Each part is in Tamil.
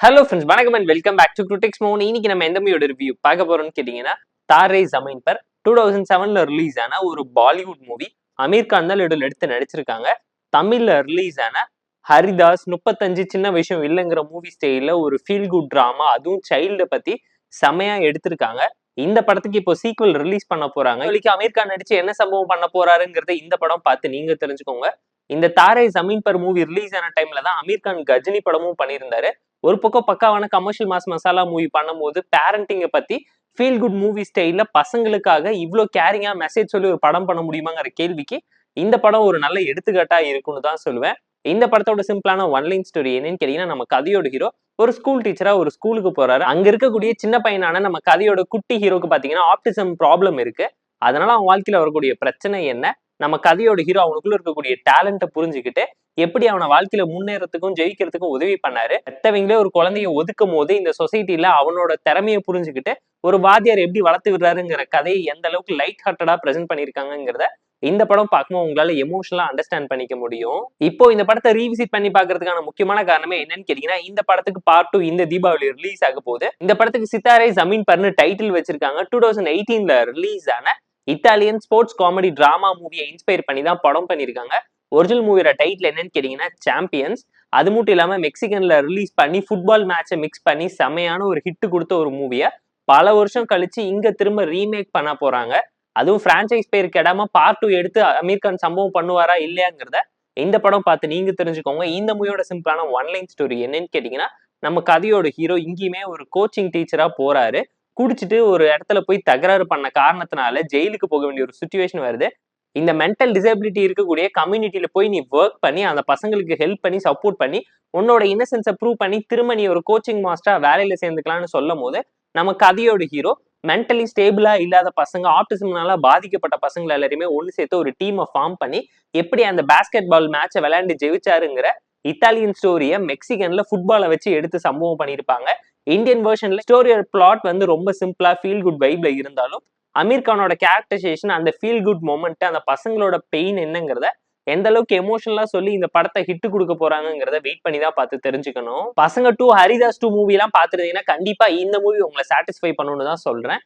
ஹலோ ஃப்ரெண்ட்ஸ் வணக்கம் and welcome back to critics மோன் இன்னைக்கு நம்ம எந்த மூவியோட ரிவ்யூ பார்க்க போறோம்னு கேட்டீங்கன்னா தாரே ஜமீன் பர் டூ தௌசண்ட் செவன்ல ரிலீஸ் ஆன ஒரு பாலிவுட் மூவி அமீர் கான் தான் இதில் எடுத்து நடிச்சிருக்காங்க. தமிழ்ல ரிலீஸ் ஆன ஹரிதாஸ் முப்பத்தஞ்சு சின்ன விஷயம் இல்லைங்கிற மூவி ஸ்டைல ஒரு ஃபீல் குட் ட்ராமா அதுவும் சைல்டை பத்தி செமையா எடுத்திருக்காங்க. இந்த படத்துக்கு இப்போ சீக்வல் ரிலீஸ் பண்ண போறாங்க. இன்னைக்கு அமீர் கான் நடிச்சு என்ன சம்பவம் பண்ண போறாருங்கிறத இந்த படம் பார்த்து நீங்க தெரிஞ்சுக்கோங்க. இந்த தாரே ஜமீன் பர் மூவி ரிலீஸ் ஆன டைம்ல தான் அமீர் கான் கஜினி படமும் பண்ணியிருந்தாரு. ஒரு பக்கம் பக்காவான கமர்ஷியல் மாஸ் மசாலா மூவி பண்ணும்போது பேரண்டிங்கை பற்றி ஃபீல் குட் மூவி ஸ்டைலில் பசங்களுக்காக இவ்வளோ கேரிங்கா மெசேஜ் சொல்லி ஒரு படம் பண்ண முடியுமாங்கிற கேள்விக்கு இந்த படம் ஒரு நல்ல எடுத்துக்காட்டா இருக்குன்னு தான் சொல்லுவேன். இந்த படத்தோட சிம்பிளான ஒன்லைன் ஸ்டோரி என்னன்னு கேட்டீங்கன்னா நம்ம கதையோட ஹீரோ ஒரு ஸ்கூல் டீச்சரா ஒரு ஸ்கூலுக்கு போறாரு. அங்க இருக்கக்கூடிய சின்ன பையனான நம்ம கதையோட குட்டி ஹீரோக்கு பாத்தீங்கன்னா ஆப்டிசம் ப்ராப்ளம் இருக்கு. அதனால அவன் வாழ்க்கையில வரக்கூடிய பிரச்சனை என்ன? நம்ம கதையோட ஹீரோ அவனுக்குள்ள இருக்கக்கூடிய டேலண்ட்டை புரிஞ்சுக்கிட்டு எப்படி அவனை வாழ்க்கையில முன்னேறதுக்கும் ஜெயிக்கிறதுக்கும் உதவி பண்ணாரு. பெத்தவங்களே ஒரு குழந்தைய ஒதுக்கும் போது இந்த சொசைட்டில அவனோட திறமையை புரிஞ்சுக்கிட்டு ஒரு வாத்தியார் எப்படி வளர்த்து விடுறாருங்கிற கதையை எந்த அளவுக்கு லைட் ஹார்ட்டடா பிரசென்ட் பண்ணிருக்காங்கிறத இந்த படம் பார்க்கும்போது உங்களால எமோஷனலா அண்டர்ஸ்டாண்ட் பண்ணிக்க முடியும். இப்போ இந்த படத்தை ரீவிசிட் பண்ணி பாக்குறதுக்கான முக்கியமான காரணமே என்னன்னு கேட்டீங்கன்னா இந்த படத்துக்கு பார்ட் டூ இந்த தீபாவளி ரிலீஸ் ஆக போகுது. இந்த படத்துக்கு சித்தாரை ஜமீன் பர்னு டைட்டில் வச்சிருக்காங்க. டூ தௌசண்ட் எயிட்டீன்ல ரிலீஸ் ஆன இத்தாலியன் ஸ்போர்ட்ஸ் காமெடி டிராமா மூவியை இன்ஸ்பயர் பண்ணி தான் படம் பண்ணியிருக்காங்க ஒரிஜினல் மூவியோட டைட்டில் என்னன்னு கேட்டீங்கன்னா சாம்பியன்ஸ் அது மட்டும் இல்லாமல் மெக்சிகனில் ரிலீஸ் பண்ணி ஃபுட்பால் மேட்சை மிக்ஸ் பண்ணி செமையான ஒரு ஹிட்டு கொடுத்த ஒரு மூவியை பல வருஷம் கழிச்சு இங்கே திரும்ப ரீமேக் பண்ண போகிறாங்க அதுவும் ஃப்ரான்ச்சைஸ் பேர் கெடாம பார்ட் டூ எடுத்து அமீர் கான் சம்பவம் பண்ணுவாரா இல்லையாங்கிறத இந்த படம் பார்த்து நீங்க தெரிஞ்சுக்கோங்க. இந்த மூவியோட சிம்பிளான ஒன்லைன் ஸ்டோரி என்னன்னு கேட்டீங்கன்னா நம்ம கதையோட ஹீரோ இங்கேயுமே ஒரு கோச்சிங் டீச்சரா போறாரு. குடிச்சிட்டு ஒரு இடத்துல போய் தகராறு பண்ண காரணத்தினால ஜெயிலுக்கு போக வேண்டிய ஒரு சுச்சுவேஷன் வருது. இந்த மென்டல் டிசபிலிட்டி இருக்கக்கூடிய கம்யூனிட்டியில போய் நீ ஒர்க் பண்ணி அந்த பசங்களுக்கு ஹெல்ப் பண்ணி சப்போர்ட் பண்ணி உன்னோட இன்னசென்ஸை ப்ரூவ் பண்ணி திரும்ப நீ ஒரு கோச்சிங் மாஸ்டரா வேலையில சேர்ந்துக்கலாம்னு சொல்லும் போது நம்ம கதையோட ஹீரோ மென்டலி ஸ்டேபிளா இல்லாத பசங்க ஆப்டிசம்னால பாதிக்கப்பட்ட பசங்களை எல்லாருமே ஒன்று சேர்த்து ஒரு டீமை ஃபார்ம் பண்ணி எப்படி அந்த பேஸ்கெட் பால் மேட்சை விளையாண்டு ஜெயிச்சாருங்கிற இத்தாலியன் ஸ்டோரியை மெக்சிகன்ல ஃபுட்பாலை வச்சு எடுத்து சம்பவம் பண்ணியிருப்பாங்க. இந்தியன் வேர்ஷன்ல ஸ்டோரி பிளாட் வந்து ரொம்ப சிம்பிளா ஃபீல் குட் வைப்ல இருந்தாலும் அமீர் கானோட கேரக்டரைசேஷன் அந்த ஃபீல் குட் மூமெண்ட் அந்த பசங்களோட பெயின் என்னங்கிறத எந்த அளவுக்கு எமோஷனலா சொல்லி இந்த படத்தை ஹிட் கொடுக்க போறாங்கிறத வெயிட் பண்ணி தான் பார்த்து தெரிஞ்சுக்கணும். பசங்க டூ ஹரிதாஸ் டூ மூவி எல்லாம் பாத்துருந்தீங்கன்னா கண்டிப்பா இந்த மூவி உங்களை சாட்டிஸ்ஃபை பண்ணணும்னு தான் சொல்றேன்.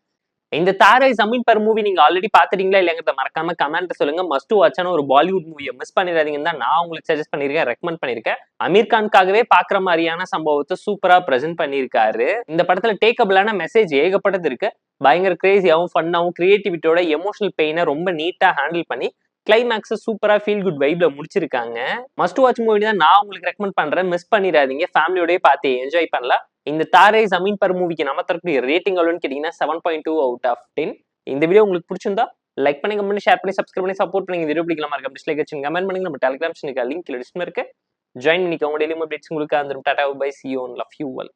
இந்த தாரை ஜமீன் பர் மூவி நீங்க ஆல்ரெடி பாத்துட்டீங்களா இல்லைங்கிறத மறக்காம கமெண்ட் சொல்லுங்க. மஸ்ட் வாட்சான ஒரு பாலிவுட் மூவியை மிஸ் பண்ணிடாதீங்கன்னு தான் நான் உங்களுக்கு சஜஸ்ட் பண்ணிருக்கேன் ரெக்கமெண்ட் பண்ணிருக்கேன் அமீர் கான்காகவே பாக்குற மாதிரியான சம்பவத்தை சூப்பரா பிரசென்ட் பண்ணியிருக்காரு. இந்த படத்துல டேக்கபிளான மெசேஜ் ஏகப்பட்டது இருக்கு. பயங்கர கிரேசியாவும் ஃபன்னாவும் கிரியேட்டிவிட்டியோட எமோஷனல் பெயினை ரொம்ப நீட்டா ஹேண்டில் பண்ணி கிளைமேக்ஸ் சூப்பரா ஃபீல் குட் வைப்ல முடிச்சிருக்காங்க. மஸ்ட் வாட்ச் மூவி தான் நான் உங்களுக்கு ரெக்கமெண்ட் பண்றேன். மிஸ் பண்ணிடாதீங்க. ஃபேமிலியோடய பார்த்து என்ஜாய் பண்ணலாம். இந்த தாரே ஜமீன் பர் மூவிக்கு நம்ம தரக்கூடிய ரேட்டிங் எவ்வளோன்னு கேட்டீங்கன்னா seven point two out of ten இந்த வீடியோ உங்களுக்கு பிடிச்சிருந்தா லைக் பண்ணி கமெண்ட் ஷேர் பண்ணி சப்ஸ்கிரைப் பண்ணி சப்போர்ட் பண்ணி வீடியோ பிடிக்கலாமா இருக்க டிஸ்லைக் வச்சு கமெண்ட் பண்ணுங்க. நம்ம டெலிகிராம் சேனலுக்கு லிங்க் இருக்கு. ஜாயின் பண்ணிக்கோங்க. டெய்லி அப்டேட்ஸ் உங்களுக்கு அந்த tata bye see own love you well